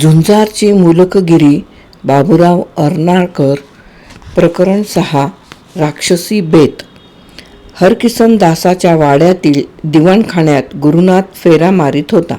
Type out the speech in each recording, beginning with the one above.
झुंजारची मुलकगिरी बाबुराव अर्नाळकर प्रकरण सहा राक्षसी बेत. हरकिसन दासाच्या वाड्यातील दिवाणखान्यात गुरुनाथ फेरा मारीत होता.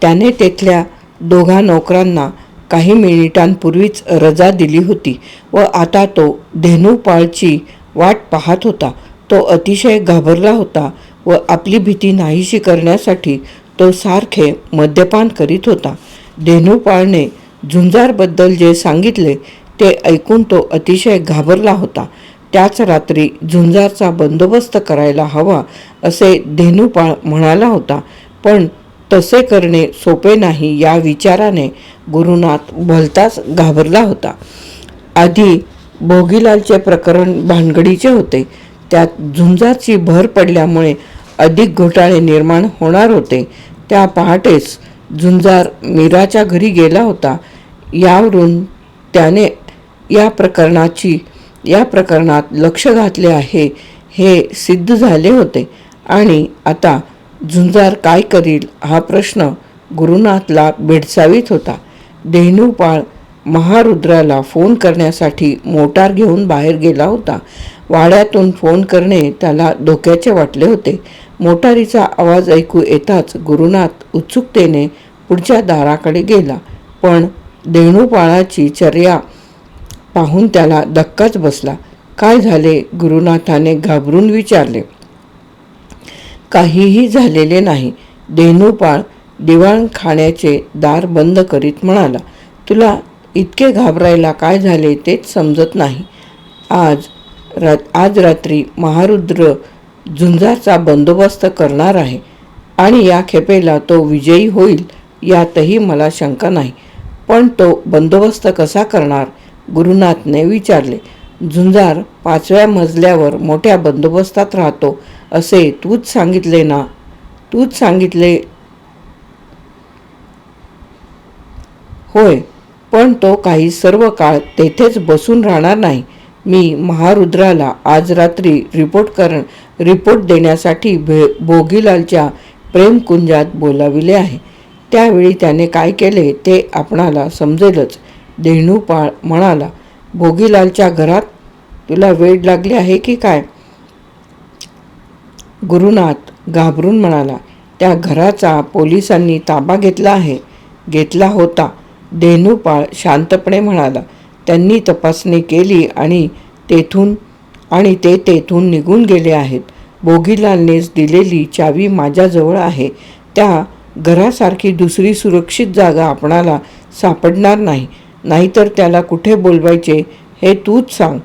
त्याने तेथल्या दोघा नोकरांना काही मिनिटांपूर्वीच रजा दिली होती व आता तो धेनुपाळची वाट पाहत होता. तो अतिशय घाबरला होता व आपली भीती नाहीशी करण्यासाठी तो सारखे मद्यपान करीत होता. धेनुपाळने झुंजारबद्दल जे सांगितले ते ऐकून तो अतिशय घाबरला होता. त्याच रात्री झुंजारचा बंदोबस्त करायला हवा असे धेनुपाळ म्हणाला होता. पण तसे करणे सोपे नाही या विचाराने गुरुनाथ भलताच घाबरला होता. आधी भोगीलालचे प्रकरण भानगडीचे होते. त्यात झुंजारची भर पडल्यामुळे अधिक घोटाळे निर्माण होणार होते. त्या पहाटेच झुंजार मीराच्या घरी गेला होता. यावरून त्याने या प्रकरणाची या प्रकरणात लक्ष घातले आहे हे सिद्ध झाले होते. आणि आता झुंजार काय करील हा प्रश्न गुरुनाथला भेडसावीत होता. धेनुपाळ महारुद्राला फोन करण्यासाठी मोटार घेऊन बाहेर गेला होता. वाड्यातून फोन करणे त्याला धोक्याचे वाटले होते. मोटारीचा आवाज ऐकू येताच गुरुनाथ उत्सुकतेने पुढच्या दाराकडे गेला. पण देणूपाळाची चर्या पाहून त्याला धक्काच बसला. काय झाले? गुरुनाथाने घाबरून विचारले. काहीही झालेले नाही. देणूपाळ दिवाणखाण्याचे दार बंद करीत म्हणाला. तुला इतके घाबरायला काय झाले तेच समजत नाही. आज रा आज रात्री महारुद्र झुंजारचा बंदोबस्त करणार आहे आणि या खेपेला तो विजयी होईल यातही मला शंका नाही. पण तो बंदोबस्त कसा करणार? गुरुनाथने विचारले. झुंजार पाचव्या मजल्यावर मोठ्या बंदोबस्तात राहतो असे तूच सांगितले ना? तूच सांगितले होय पण तो काही सर्व काळ तेथेच बसून राहणार नाही. मी महारुद्राला आज रात्री रिपोर्ट करण रिपोर्ट देण्यासाठी भे भोगीलालच्या प्रेमकुंजात बोलाविले आहे. त्यावेळी त्याने काय केले ते आपणाला समजेलच. धेनुपाळ म्हणाला भोगीलालच्या घरात तुला वेळ लागली आहे की काय? गुरुनाथ घाबरून म्हणाला त्या घराचा पोलिसांनी ताबा घेतला आहे. घेतला होता देणूपाळ शांतपणे म्हणाला. त्यांनी तपासणी केली आणि तेथून आणि ते तेथून निघून गेले आहेत. बोगीलालनेच दिलेली चावी माझ्याजवळ आहे. त्या घरासारखी दुसरी सुरक्षित जागा आपणाला सापडणार नाही. नाहीतर त्याला कुठे बोलवायचे हे तूच सांग.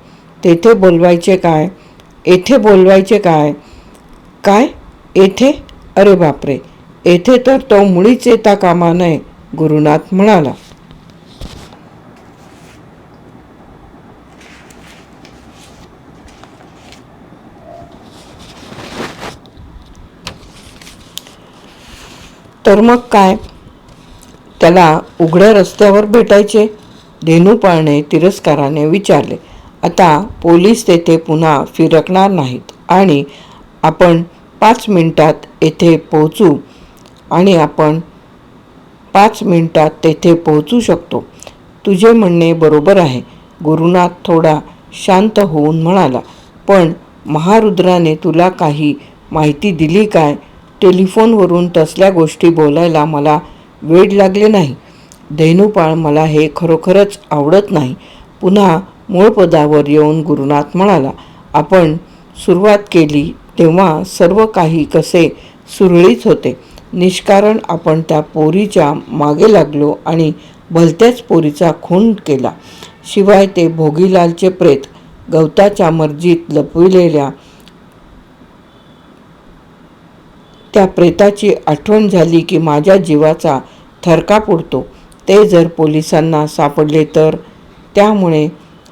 तेथे बोलवायचे काय? येथे बोलवायचे काय? काय? येथे? अरे बापरे! येथे तर तो मुळीच येता कामा नये गुरुनाथ म्हणाला. तर मग काय? त्याला उघड्या रस्त्यावर भेटायचे. धेनुपाळने तिरस्काराने विचारले आता पोलीस तेथे पुन्हा फिरकणार नाहीत आणि आपण पाच मिनिटात येथे पोहोचू आणि आपण पाच मिनिटात तेथे पोहोचू शकतो. तुझे म्हणणे बरोबर आहे. गुरुनाथ थोडा शांत होऊन म्हणाला पण महारुद्राने तुला काही माहिती दिली काय? टेलिफोनवरून तसल्या गोष्टी बोलायला मला वेळ लागले नाही. धेनुपाळ मला हे खरोखरच आवडत नाही. पुन्हा मूळ पदावर येऊन गुरुनाथ म्हणाला आपण सुरुवात केली तेव्हा सर्व काही कसे सुरळीत होते. निष्कारण आपण त्या पोरीच्या मागे लागलो आणि भलत्याच पोरीचा खून केला. शिवाय ते भोगीलालचे प्रेत गवताच्या मर्जीत लपविलेल्या त्या प्रेताची आठवण झाली की माझ्या जीवाचा थरकाप उडतो ते जर पोलिसांना सापडले तर? त्यामुळे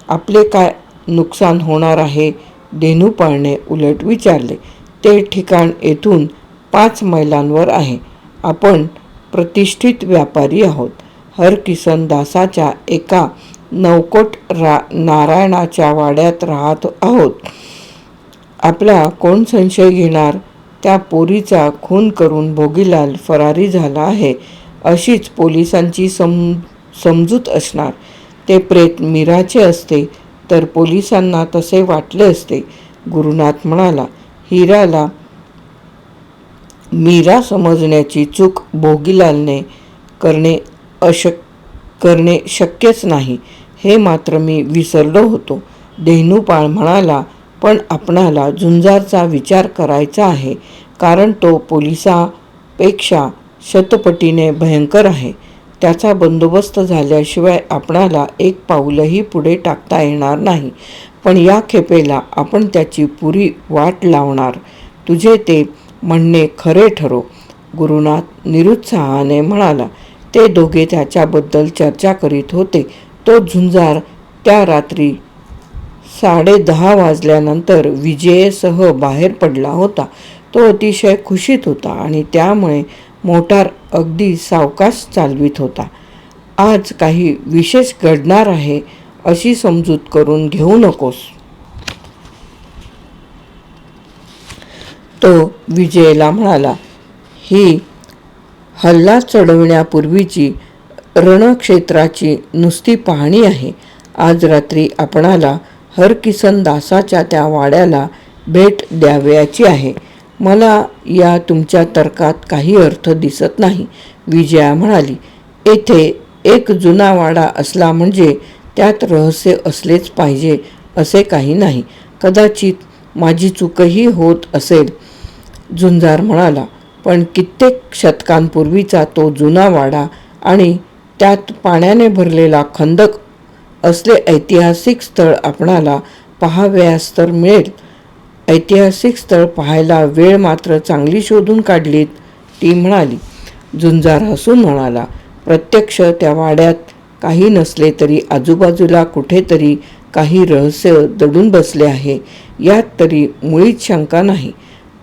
आपले काय नुकसान होणार आहे? धेनुपाळने उलट विचारले. ते ठिकाण येथून पाच मैलांवर आहे. आपण प्रतिष्ठित व्यापारी आहोत. हरकिसन दासाच्या एका नवकोट रा नारायणाच्या वाड्यात राहत आहोत. आपला कोण संशय घेणार? त्या पोरीचा खून करून भोगीलाल फरारी झाला आहे अशीच पोलिसांची सम समजूत असणार. ते प्रेत मीराचे असते तर पोलिसांना तसे वाटले असते. गुरुनाथ म्हणाला हिराला मीरा समजण्याची चूक भोगीलालने करणे अशक करणे शक्यच नाही. हे मात्र मी विसरलो होतो. देहनुपाळ म्हणाला पण आपणाला झुंजारचा विचार करायचा आहे कारण तो पोलिसापेक्षा शतपटीने भयंकर आहे. त्याचा बंदोबस्त झाल्याशिवाय आपणाला एक पाऊलही पुढे टाकता येणार नाही. पण या खेपेला आपण त्याची पुरी वाट लावणार. तुझे ते म्हणणे खरे ठरो. गुरुनाथ निरुत्साहाने म्हणाला ते दोघे त्याच्याबद्दल चर्चा करीत होते. तो झुंजार त्या रात्री साडेदहा वाजल्यानंतर विजयेसह बाहेर पडला होता. तो अतिशय खुशीत होता आणि त्यामुळे मोटार अगदी सावकाश चालवित होता. आज काही विशेष घडणार आहे अशी समजूत करून घेऊ नकोस. तो विजयला म्हणाला ही हल्ला चढवण्यापूर्वीची रणक्षेत्राची नुसती पाहणी आहे. आज रात्री आपणाला हरकिसन दासाच्या त्या वाड्याला भेट द्यावयाची आहे. मला या तुमच्या तर्कात काही अर्थ दिसत नाही विजया म्हणाली. येथे एक जुना वाडा असला म्हणजे त्यात रहस्य असलेच पाहिजे असे काही नाही. कदाचित माझी चूकही होत असेल झुंजार म्हणाला. पण कित्येक शतकांपूर्वीचा तो जुना वाडा आणि त्यात पाण्याने भरलेला खंदक असले ऐतिहासिक स्थळ आपणाला पहावयास तर मिळेल. ऐतिहासिक स्थळ पाहायला वेळ मात्र चांगली शोधून काढलीत ती म्हणाली. झुंजार हसून म्हणाला प्रत्यक्ष त्या वाड्यात काही नसले तरी आजूबाजूला कुठेतरी काही रहस्य दडून बसले आहे. यात तरी मुळीच शंका नाही.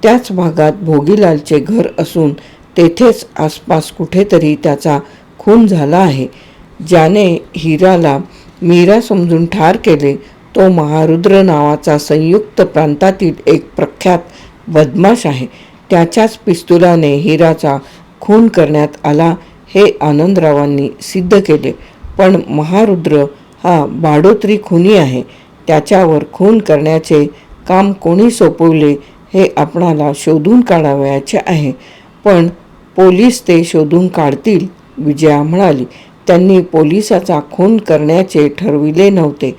त्याच भागात भोगीलालचे घर असून तेथेच आसपास कुठेतरी त्याचा खून झाला आहे. ज्याने हिराला मीरा समजून ठार केले तो महारुद्र नावाचा संयुक्त प्रांतातील एक प्रख्यात बदमाश आहे. त्याच्याच पिस्तुलाने हिराचा खून करण्यात आला हे आनंदरावांनी सिद्ध केले. पण महारुद्र हा बाडोत्री खुनी आहे. त्याच्यावर खून करण्याचे काम कोणी सोपवले हे आपणाला शोधून काढावयाचे आहे. पण पोलीस ते शोधून काढतील विजया म्हणाली. त्यांनी पोलिसाचा खून करण्याचे ठरविले नव्हते.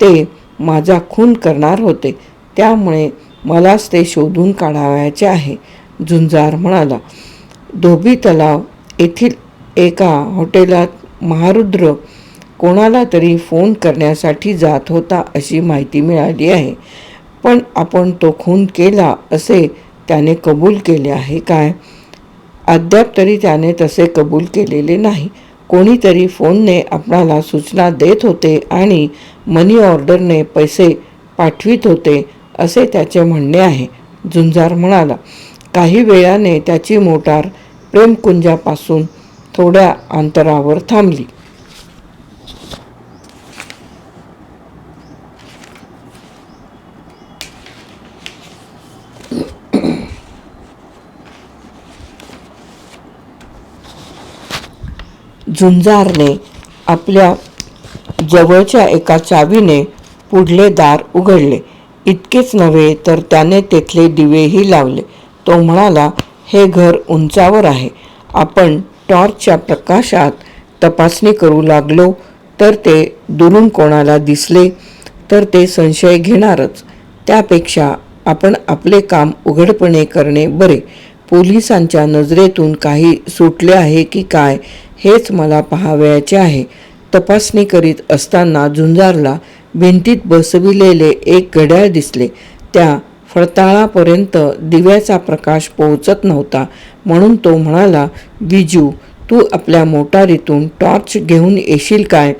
ते माझा खून करणार होते. त्यामुळे मलाच ते शोधून काढावयाचे आहे झुंजार म्हणाला. धोबी तलाव येथील एका हॉटेलात महारुद्र कोणाला तरी फोन करण्यासाठी जात होता अशी माहिती मिळाली आहे. पण आपण तो खून केला असे त्याने कबूल केले आहे काय? अद्याप तरी त्याने तसे कबूल केलेले नाही. कोणीतरी फोनने आपणाला सूचना देत होते आणि मनी ऑर्डरने पैसे पाठवित होते असे त्याचे म्हणणे आहे. झुंजार म्हणाला काही वेळाने त्याची मोटार प्रेमकुंजापासून थोड्या अंतरावर थांबली. झुंजारने आपल्या जवळच्या एका चावीने पुढले दार उघडले. इतकेच नव्हे तर त्याने तेथले दिवेही लावले. तो म्हणाला हे घर उंचावर आहे. आपण टॉर्चच्या प्रकाशात तपासणी करू लागलो तर ते दुरून कोणाला दिसले तर ते संशय घेणारच. त्यापेक्षा आपण आपले काम उघडपणे करणे बरे. पोलिसांच्या नजरेतून काही सुटले आहे की काय हेच मला पाहावयाचे आहे. तपासणी करीत असताना झुंजारला भिंतीत बसविलेले एक घड्याळ दिसले. त्या फळताळापर्यंत दिव्याचा प्रकाश पोहोचत नव्हता. म्हणून तो म्हणाला विजू तू आपल्या मोटारीतून टॉर्च घेऊन येशील काय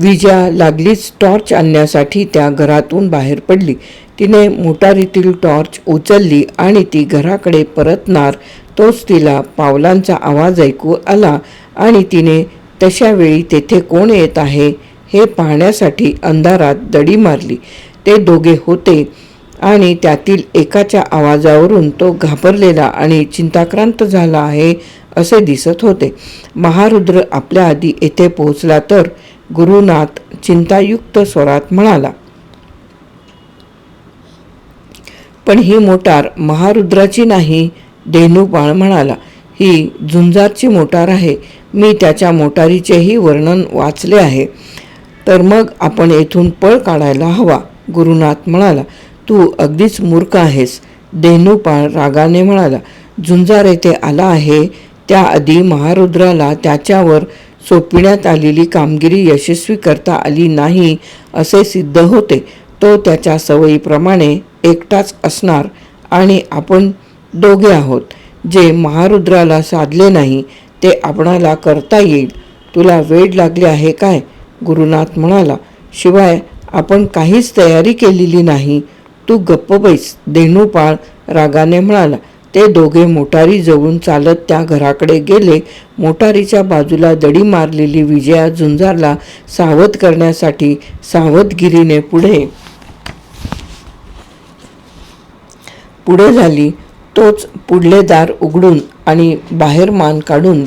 विजा लागलीच टॉर्च आणण्यासाठी त्या घरातून बाहेर पडली. तिने मोटारीतील टॉर्च उचलली आणि ती घराकडे परतणार तोच तिला पावलांचा आवाज ऐकू आला. आणि तिने तशावेळी तेथे कोण येत आहे हे पाहण्यासाठी अंधारात दडी मारली. ते दोघे होते आणि त्यातील एकाच्या आवाजावरून तो घाबरलेला आणि चिंताक्रांत झाला आहे असे दिसत होते. महारुद्र आपल्या आधी येथे पोहोचला तर गुरुनाथ चिंतायुक्त स्वरात म्हणाला पण ही मोटार महारुद्राची नाही धेनुपाळ म्हणाला. ही झुंजारची मोटार आहे. मी त्याच्या मोटारीचेही वर्णन वाचले आहे. तर मग आपण येथून पळ काढायला हवा. गुरुनाथ म्हणाला तू अगदीच मूर्ख आहेस. धेनुपाळ रागाने म्हणाला झुंजार येथे आला आहे. त्याआधी महारुद्राला त्याच्यावर सोपविण्यात आलेली कामगिरी यशस्वी करता आली नाही असे सिद्ध होते. तो त्याच्या सवयीप्रमाणे एकटाच असणार आणि आपण दोघे आहोत. जे महारुद्राला साधले नाही ते आपणाला करता येईल. तुला वेळ लागली आहे काय? गुरुनाथ म्हणाला शिवाय आपण काहीच तयारी केलेली नाही. तू गप्प बैस धेनुपाळ रागाने म्हणाला. ते दोघे मोटारी जवळून चालत त्या घराकडे गेले. मोटारीच्या बाजूला दडी मारलेली विजया झुंजारला सावध करण्यासाठी सावधगिरीने पुढे पुढे झाली. तोच पुढले दार उघडून आणि बाहेर मान काढून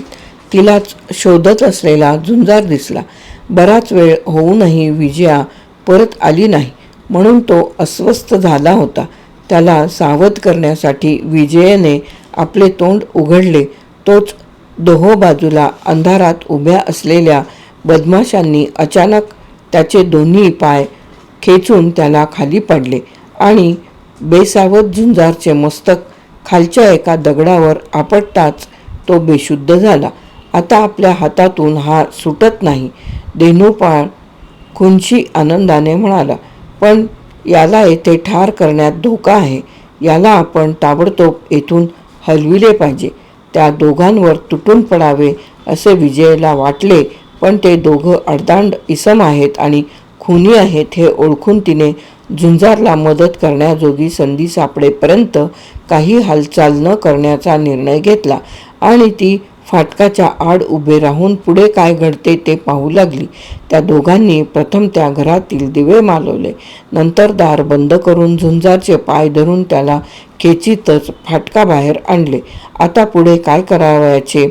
तिलाच शोधत असलेला झुंजार दिसला. बराच वेळ होऊनही विजया परत आली नाही म्हणून तो अस्वस्थ झाला होता. त्याला सावध करण्यासाठी विजयेने आपले तोंड उघडले. तोच दोहो बाजूला अंधारात उभ्या असलेल्या बदमाशांनी अचानक त्याचे दोन्ही पाय खेचून त्याला खाली पडले आणि बेसावध झुंजारचे मस्तक खालच्या एका दगडावर आपटताच तो बेशुद्ध झाला. आता आपल्या हातातून हा सुटत नाही देनुपाळ खुंची आनंदाने म्हणाला पण याला येथे ठार करण्यात धोका आहे. याला आपण ताबडतोब येथून हलविले पाहिजे. त्या दोघांवर तुटून पडावे असे विजयला वाटले पण ते दोघं अडदांड इसम आहेत आणि खुनी आहेत हे ओळखून तिने झुंजारला मदत करण्याजोगी संधी सापडेपर्यंत काही हालचाल न करण्याचा निर्णय घेतला आणि ती फाटकाच्या आड उभे राहून पुढे काय घडते ते पाहू लागली. त्या दोघांनी प्रथम त्या घरातील दिवे मालवले. नंतर दार बंद करून झुंजारचे पाय धरून त्याला खेचीतच फाटकाबाहेर आणले. आता पुढे काय करावयाचे?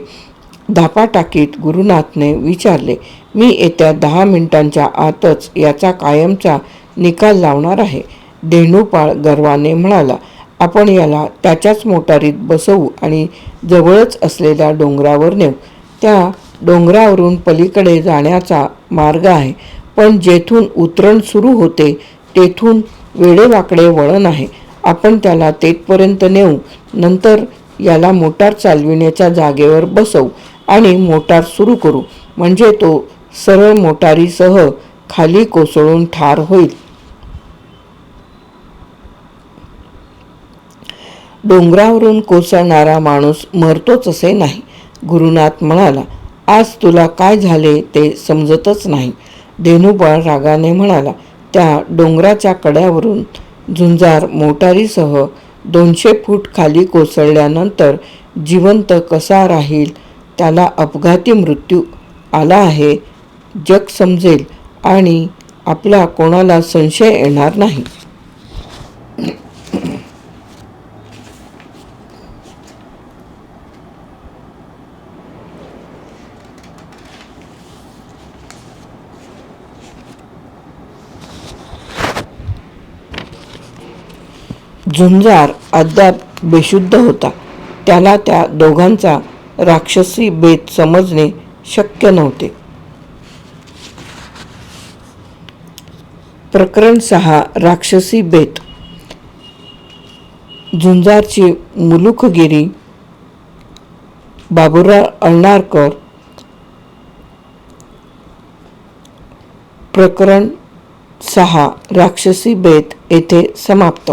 धापा टाकीत गुरुनाथने विचारले मी येत्या दहा मिनिटांच्या आतच याचा कायमचा निकाल लावणार आहे देणूपाळ गर्वाने म्हणाला. आपण याला त्याच्याच मोटारीत बसवू आणि जवळच असलेल्या डोंगरावर नेऊ. त्या डोंगरावरून पलीकडे जाण्याचा मार्ग आहे. पण जेथून उतरण सुरू होते तेथून वेडेवाकडे वळण आहे. आपण त्याला तेथपर्यंत नेऊ. नंतर याला मोटार चालविण्याच्या जागेवर बसवू आणि मोटार सुरू करू. म्हणजे तो सरळ मोटारीसह खाली कोसळून ठार होईल. डोंगरावरून कोसळणारा माणूस मरतोच असे नाही. गुरुनाथ म्हणाला आज तुला काय झाले ते समजतच नाही. देनुबाळ रागाने म्हणाला त्या डोंगराच्या कड्यावरून झुंजार मोटारीसह दोनशे फूट खाली कोसळल्यानंतर जिवंत कसा राहील? त्याला अपघाती मृत्यू आला आहे जग समजेल आणि आपला कोणाला संशय येणार नाही. झुंजार अद्याप बेशुद्ध होता. त्याला त्या दोघांचा राक्षसी बेत समजणे शक्य नव्हते. प्रकरण सहा राक्षसी बेत. झुंजारची मुलुखगिरी बाबुराव अळणारकर. प्रकरण सहा राक्षसी बेत येथे समाप्त.